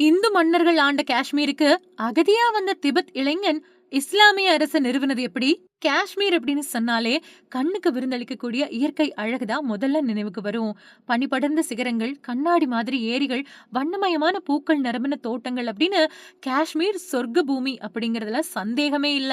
இந்து மன்னர்கள் ஆண்ட காஷ்மீருக்கு அகதியா வந்த திபெத் இளைஞன் இஸ்லாமிய அரசு நிறுவனது எப்படி? காஷ்மீர் அப்படின்னு சொன்னாலே கண்ணுக்கு விருந்தளிக்கக்கூடிய இயற்கை அழகு தான் முதல்ல நினைவுக்கு வரும். பனி படர்ந்த சிகரங்கள் கண்ணாடி மாதிரி ஏரிகள் வண்ணமயமான பூக்கள் நிரம்பின தோட்டங்கள் அப்படின்னு காஷ்மீர் சொர்க்க பூமி அப்படிங்கறதுல சந்தேகமே இல்ல.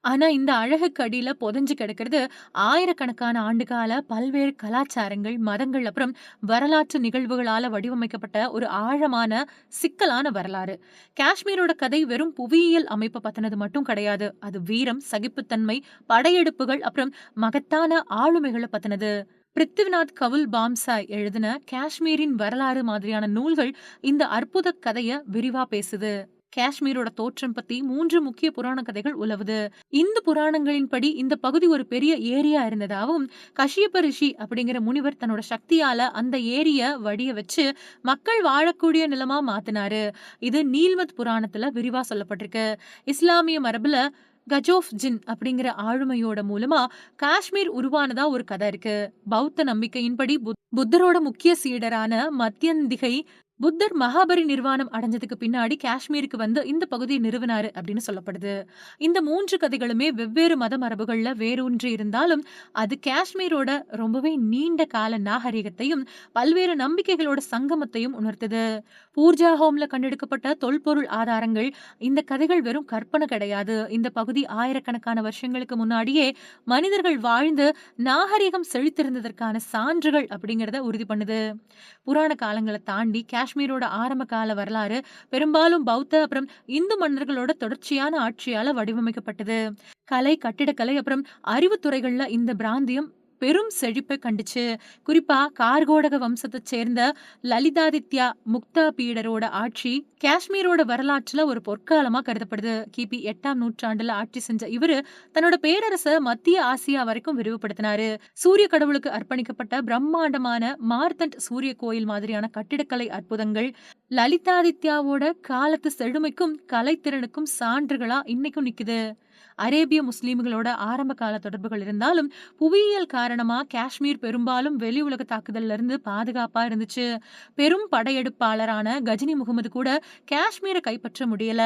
ஆனா இந்த அழகுக்கு அடியில புதஞ்சு கிடக்கிறது ஆயிரக்கணக்கான ஆண்டுகால பல்வேறு கலாச்சாரங்கள் மதங்கள் அப்புறம் வரலாற்று நிகழ்வுகளால வடிவமைக்கப்பட்ட ஒரு ஆழமான சிக்கலான வரலாறு. காஷ்மீரோட கதை வெறும் புவியியல் அமைப்பை பத்தினது மட்டும் கிடையாது. அது வீரம் சகிப்புத்தன்மை படையெடுப்புகள் அப்புறம் மகத்தான ஆளுமைகளை பத்தினது. பிருத்திவிநாத் கவுல் பாம்சாய் எழுதின காஷ்மீரின் வரலாறு மாதிரியான நூல்கள் இந்த அற்புத கதைய விரிவா பேசுது. காஷ்மீரோட தோற்றம் பத்தி மூன்று முக்கிய புராண கதைகள் உலவுது. இந்து புராணங்களின்படி இந்த பகுதி ஒரு பெரிய ஏரியா இருந்ததாகவும் கஷ்யப ரிஷி அப்படிங்கிற முனிவர் தன்னோட சக்தியால அந்த ஏரிய வடிய வச்சு மக்கள் வாழக்கூடிய நிலமா மாத்தினாரு. இது நீல்மத் புராணத்துல விரிவா சொல்லப்பட்டிருக்கு. இஸ்லாமிய மரபுல கஜோஃப் ஜின் அப்படிங்கிற ஆளுமையோட மூலமா காஷ்மீர் உருவானதா ஒரு கதை இருக்கு. பௌத்த நம்பிக்கையின்படி புத்தரோட முக்கிய சீடரான மத்தியந்திகை புத்தர் மகாபரி நிர்வாணம் அடைஞ்சதுக்கு பின்னாடி காஷ்மீருக்கு வந்து இந்த பகுதியை நிறுவனாரு அப்படின்னு சொல்லப்படுது. இந்த மூன்று கதைகளுமே வெவ்வேறு மத மரபுகள்ல வேரூன்றி இருந்தாலும் அது காஷ்மீரோட ரொம்பவே நீண்ட கால நாகரிகத்தையும் பல்வேறு நம்பிக்கைகளோட சங்கமத்தையும் உணர்த்துது. பூர்ஜா ஹோம்ல கண்டெடுக்கப்பட்ட தொல்பொருள் ஆதாரங்கள் இந்த கதைகள் வெறும் கற்பனை கிடையாது. இந்த பகுதி ஆயிரக்கணக்கான வருஷங்களுக்கு முன்னாடியே மனிதர்கள் வாழ்ந்து நாகரிகம் செழித்திருந்ததற்கான சான்றுகள் அப்படிங்கறத உறுதி பண்ணுது. புராண காலங்களை தாண்டி காஷ்மீர் காஷ்மீரோட ஆரம்ப கால வரலாறு பெரும்பாலும் பௌத்த அப்புறம் இந்து மன்னர்களோட தொடர்ச்சியான ஆட்சியால வடிவமைக்கப்பட்டது. கலை கட்டிடக்கலை அப்புறம் அறிவுத்துறைகள்ல இந்த பிராந்தியம் பெரும் செழிப்பை கண்டுச்சு குறிப்பா கார்கோடக வம்சத்தை சேர்ந்த லலிதாதித்யா முக்தா பீடரோட ஆட்சி காஷ்மீரோட வரலாற்றுல ஒரு பொற்காலமா கருதப்படுது. கிபி எட்டாம் நூற்றாண்டுல ஆட்சி செஞ்ச இவரு தன்னோட பேரரச மத்திய ஆசியா வரைக்கும் விரிவுபடுத்தினாரு. சூரிய கடவுளுக்கு அர்ப்பணிக்கப்பட்ட பிரம்மாண்டமான மார்த்தண்ட் சூரிய கோயில் மாதிரியான கட்டிடக்கலை அற்புதங்கள் லலிதாதித்யாவோட காலத்து செழுமைக்கும் கலைத்திறனுக்கும் சான்றுகளா இன்னைக்கும் நிக்குது. அரேபிய முஸ்லீம்களோட ஆரம்ப கால தொடர்புகள் இருந்தாலும் புவியியல் காரணமா காஷ்மீர் பெரும்பாலும் வெளி உலக தாக்குதல்ல இருந்து பாதுகாப்பா இருந்துச்சு. பெரும் படையெடுப்பாளரான கஜினி முகமது கூட காஷ்மீரை கைப்பற்ற முடியல.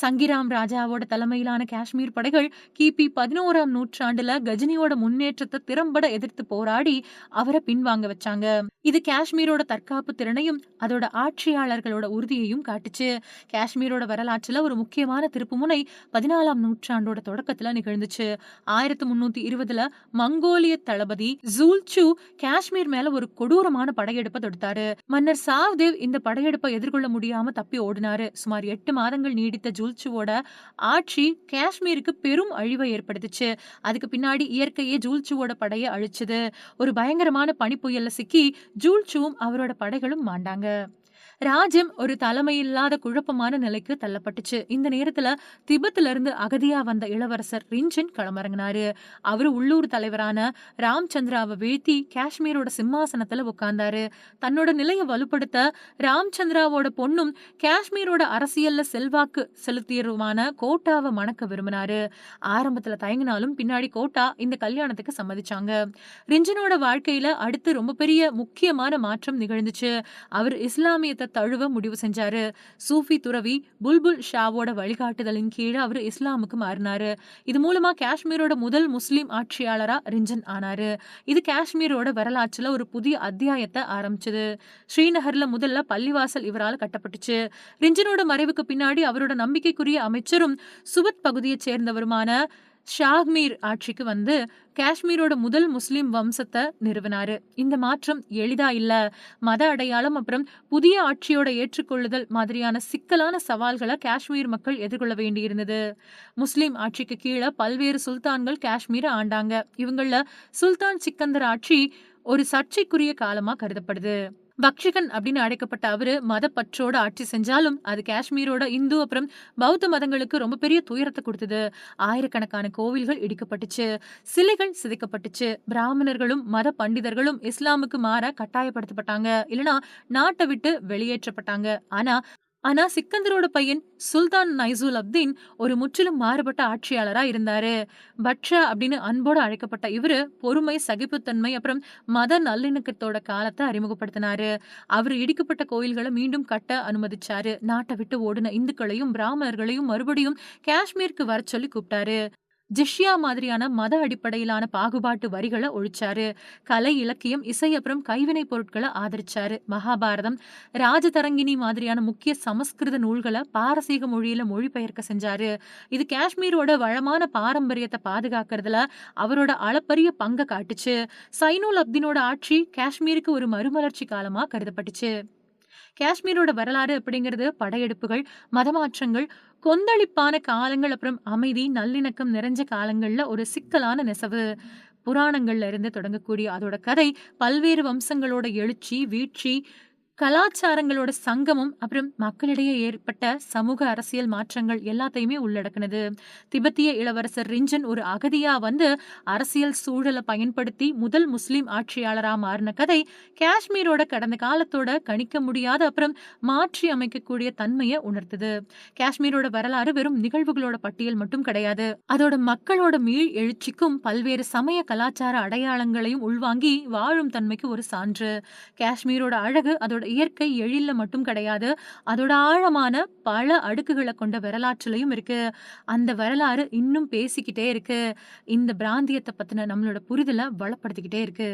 சங்கிராம் ராஜாவோட தலைமையிலான காஷ்மீர் படைகள் கிபி பதினோராம் நூற்றாண்டுல கஜினியோட முன்னேற்றத்தை திறம்பட எதிர்த்து போராடி அவரை பின்வாங்க வச்சாங்க. இது காஷ்மீரோட தற்காப்பு திறனையும் அதோட ஆட்சியாளர்களோட உறுதியையும் காட்டுச்சு. காஷ்மீரோட வரலாற்றுல ஒரு முக்கியமான திருப்புமுனை பதினாலாம் நூற்றாண்டோட தொடக்கத்துல நிகழ்ந்துச்சு. ஆயிரத்தி முன்னூத்தி இருபதுல மங்கோலிய தளபதி ஜூல்சு காஷ்மீர் மேல ஒரு கொடூரமான படையெடுப்பை தொடுத்தாரு. மன்னர் சாவ்தேவ் இந்த படையெடுப்பை எதிர்கொள்ள முடியாம தப்பி ஓடினாரு. சுமார் எட்டு மாதங்கள் நீடித்த ஜூல்ச்சுவோட ஆட்சி காஷ்மீருக்கு பெரும் அழிவை ஏற்படுத்துச்சு. அதுக்கு பின்னாடி இயற்கையே ஜூல்ச்சுவோட படையை அழிச்சது. ஒரு பயங்கரமான பனிப்புயல்ல சிக்கி ஜூல்ச்சுவும் அவரோட படைகளும் மாண்டாங்க. ராஜ்யம் ஒரு தலைமையில்லாத குழப்பமான நிலைக்கு தள்ளப்பட்டுச்சு. இந்த நேரத்துல திபத்துல இருந்து அகதியா வந்த இளவரசர் ரிஞ்சன் களமிறங்கினாரு. அவரு உள்ளூர் தலைவரான ராம்சந்திராவை வீழ்த்தி காஷ்மீரோட சிம்மாசனத்துல உட்கார்ந்தாரு தன்னோட நிலையை வலுப்படுத்த ராம்சந்திராவோட பொண்ணும் காஷ்மீரோட அரசியல்ல செல்வாக்கு செலுத்தியருமான கோட்டாவை மணக்க விரும்பினாரு. ஆரம்பத்துல தயங்கினாலும் பின்னாடி கோட்டா இந்த கல்யாணத்துக்கு சம்மதிச்சாங்க. ரிஞ்சனோட வாழ்க்கையில அடுத்து ரொம்ப பெரிய முக்கியமான மாற்றம் நிகழ்ந்துச்சு. அவர் இஸ்லாமியத்தை தழுவ முடிவு செஞ்சாரு. சூஃபி துறவி புல்புல் ஷாவோட வழிகாட்டுதலின் கீழே அவர் இஸ்லாமுக்கு மாறினாரு. இது மூலமா காஷ்மீரோட முதல் முஸ்லீம் ஆட்சியாளரா ரிஞ்சன் ஆனாரு. இது காஷ்மீரோட வரலாற்றுல ஒரு புதிய அத்தியாயத்தை ஆரம்பிச்சது. ஸ்ரீநகர்ல முதல்ல பள்ளிவாசல் இவரால் கட்டப்பட்டுச்சு. ரிஞ்சனோட மறைவுக்கு பின்னாடி அவரோட நம்பிக்கை நம்பிக்கைக்குரிய அமைச்சரும் சுபத் பகுதியைச் சேர்ந்தவருமான ஷாஹ்மீர் ஆட்சிக்கு வந்து காஷ்மீரோட முதல் முஸ்லிம் வம்சத்தை நிறுவினாரு. இந்த மாற்றம் எளிதா இல்ல. மத அடையாளம் அப்புறம் புதிய ஆட்சியோட ஏற்றுக்கொள்ளுதல் மாதிரியான சிக்கலான சவால்களை காஷ்மீர் மக்கள் எதிர்கொள்ள வேண்டியிருந்தது. முஸ்லிம் ஆட்சிக்கு கீழே பல்வேறு சுல்தான்கள் காஷ்மீரை ஆண்டாங்க. இவங்கள சுல்தான் சிக்கந்தர் ஆட்சி ஒரு சர்ச்சைக்குரிய காலமா கருதப்படுது. பக்ஷிகன் அப்படின்னு அழைக்கப்பட்ட அவரு மதப்பற்றோட ஆட்சி செஞ்சாலும் அது காஷ்மீரோட இந்து அப்புறம் பௌத்த மதங்களுக்கு ரொம்ப பெரிய துயரத்தை கொடுத்தது. ஆயிரக்கணக்கான கோவில்கள் இடிக்கப்பட்டுச்சு சிலைகள் சிதைக்கப்பட்டுச்சு பிராமணர்களும் மத பண்டிதர்களும் இஸ்லாமுக்கு மாற கட்டாயப்படுத்தப்பட்டாங்க. இல்லனா நாட்டை விட்டு வெளியேற்றப்பட்டாங்க. ஆனா ஆனா சிக்கந்தரோட பையன் சுல்தான் நைசூல் அப்தீன் ஒரு முற்றிலும் மாறுபட்ட ஆட்சியாளரா இருந்தாரு. பட்ஷா அப்படின்னு அன்போடு அழைக்கப்பட்ட இவரு பொறுமை சகிப்புத்தன்மை அப்புறம் மத நல்லிணக்கத்தோட காலத்தை அறிமுகப்படுத்தினாரு. அவர் இடிக்கப்பட்ட கோயில்களை மீண்டும் கட்ட அனுமதிச்சாரு. நாட்டை விட்டு ஓடின இந்துக்களையும் பிராமணர்களையும் மறுபடியும் காஷ்மீருக்கு வர சொல்லி கூப்பிட்டாரு. ஜிஷ்யா மாதிரியான மத அடிப்படையிலான பாகுபாட்டு வரிகளை ஒழிச்சாரு. கலை இலக்கியம் இசை அப்புறம் கைவினைப் பொருட்களை ஆதரிச்சாரு. மகாபாரதம் ராஜதரங்கினி மாதிரியான முக்கிய சமஸ்கிருத நூல்களை பாரசீக மொழியில மொழிபெயர்க்க செஞ்சாரு. இது காஷ்மீரோட வளமான பாரம்பரியத்தை பாதுகாக்கிறதுல அவரோட அளப்பரிய பங்கை காட்டுச்சு. சைனுல் அப்தீனோட ஆட்சி காஷ்மீருக்கு ஒரு மறுமலர்ச்சி காலமா கருதப்பட்டுச்சு. காஷ்மீரோட வரலாறு அப்படிங்கிறது படையெடுப்புகள் மதமாற்றங்கள் கொந்தளிப்பான காலங்கள் அப்புறம் அமைதி நல்லிணக்கம் நிறைஞ்ச காலங்கள்ல ஒரு சிக்கலான நெசவு புராணங்கள்ல இருந்து தொடங்கக்கூடிய அதோட கதை. பல்வேறு வம்சங்களோட எழுச்சி வீழ்ச்சி கலாச்சாரங்களோட சங்கமம் அப்புறம் மக்களிடையே ஏற்பட்ட சமூக அரசியல் மாற்றங்கள் எல்லாத்தையுமே உள்ளடக்கினது. திபெத்திய இளவரசர் ரிஞ்சன் ஒரு அகதியா வந்து அரசியல் சூழலை பயன்படுத்தி முதல் முஸ்லிம் ஆட்சியாளரா மாறின கதை காஷ்மீரோட கடந்த காலத்தோட கணிக்க முடியாத அப்புறம் மாற்றி அமைக்கக்கூடிய தன்மையை உணர்த்துது. காஷ்மீரோட வரலாறு வெறும் நிகழ்வுகளோட பட்டியல் மட்டும் கிடையாது. அதோட மக்களோட மீள் எழுச்சிக்கும் பல்வேறு சமய கலாச்சார அடையாளங்களையும் உள்வாங்கி வாழும் தன்மைக்கு ஒரு சான்று. காஷ்மீரோட அழகு அதோட இயற்கை எழில மட்டும் கிடையாது அதோட ஆழமான பல அடுக்குகளை கொண்ட வரலாற்றுலையும் இருக்கு. அந்த வரலாறு இன்னும் பேசிக்கிட்டே இருக்கு. இந்த பிராந்தியத்தை பத்தின நம்மளோட புரிதலை வளப்படுத்திக்கிட்டே இருக்கு.